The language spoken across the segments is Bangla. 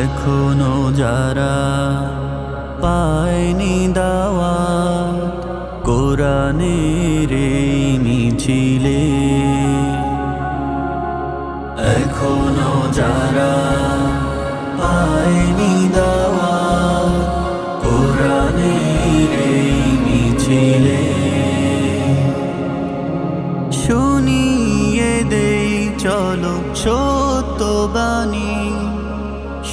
এখনও যারা পায়নি দাওয়া কোরআনের এই মিছিলে। এখনও যারা পায়নি দাওয়া সত্যবাণী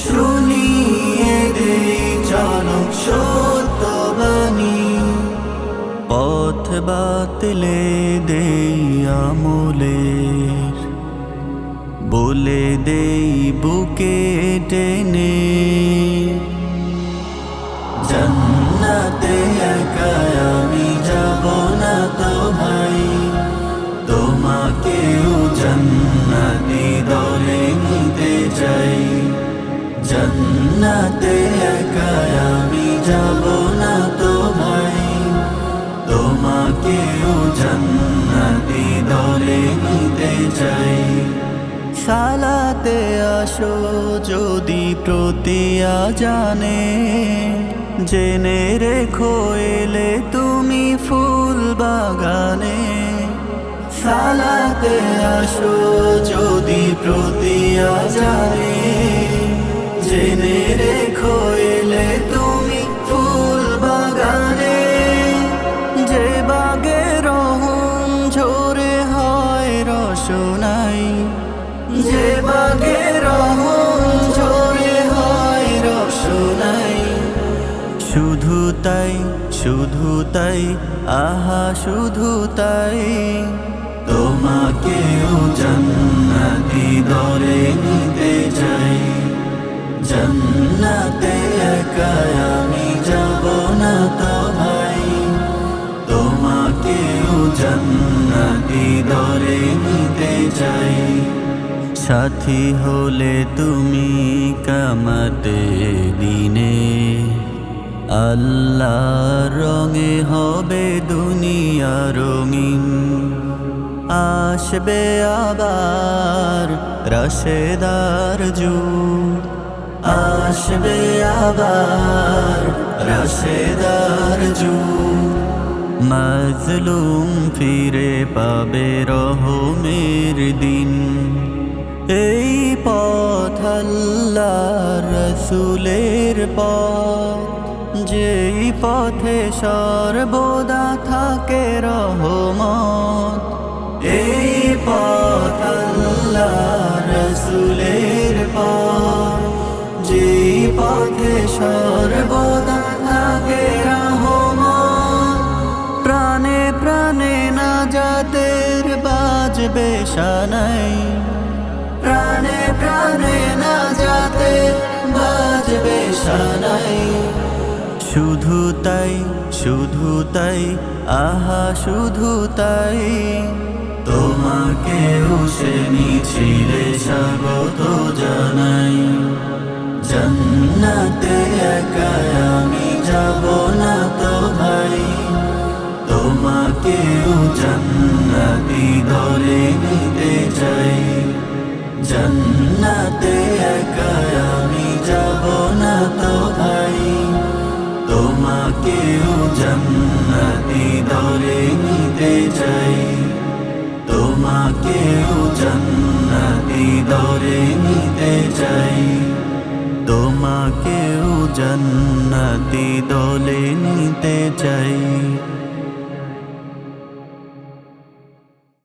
শুনিয়ে দেই চলো সত্যবাণী পথ বাতলে দেই আমলের। বলে দেই বুকে টেনে। জান্নাতে একা আমি যাব না তো ভাই তোমাকেও জান্নাতি জান্নাতে একা আমি যাব না তো ভাই তোমাকেও জান্নাতি দলে নিতে চাই। সালাতে আসো যদি প্রতিয়া জানে। জেনে রেখো এলে তুমি ফুল বাগানে। সালাতে আসো যদি প্রতিয়া জানে। জেনে রেখো, এলে তুমি ফুল বাগানে। যে বাগে রহম ঝরে হয় রসনাই। যে বাগে রহম ঝরে হয় রসনাই। শুধু তাই শুধু তাই, আহা, শুধু তাই। তোমাকেও জান্নাতি দরে নিতে জান্নাতে একা আমি যাব না তো ভাই। তোমাকেও জান্নাতি দরে নিতে চাই। সাথী হলে তুমি কামাতে দিনে। আল্লাহ রঙে হবে দুনিয়া রঙিন। আসবে আবার রসেদার যুগ। আসবে আবার রসেদার যুগ। মাজলুম ফিরে পাবে রহমের দিন। এই পথ আল্লাহ রসুলের পথ। যেই পথে সর্বদা থাকে রহমত। এই পথ বাজবে সানাই প্রাণে প্রাণে না যাতে সানাই। শুধু তাই শুধু তাই আহা শুধু তাই। তোমাকে সে মিছিলে স্বাগত জানাই তোমাকেও জান্নাতি দরে নিতে চাই। জান্নাতে একা আমি যাব না তো ভাই। তোমাকেও জান্নাতি দরে নিতে চাই। তোমাকেও জান্নাতি দরে নিতে চাই। তোমাকেও জান্নাতি দলে নিতে চাই।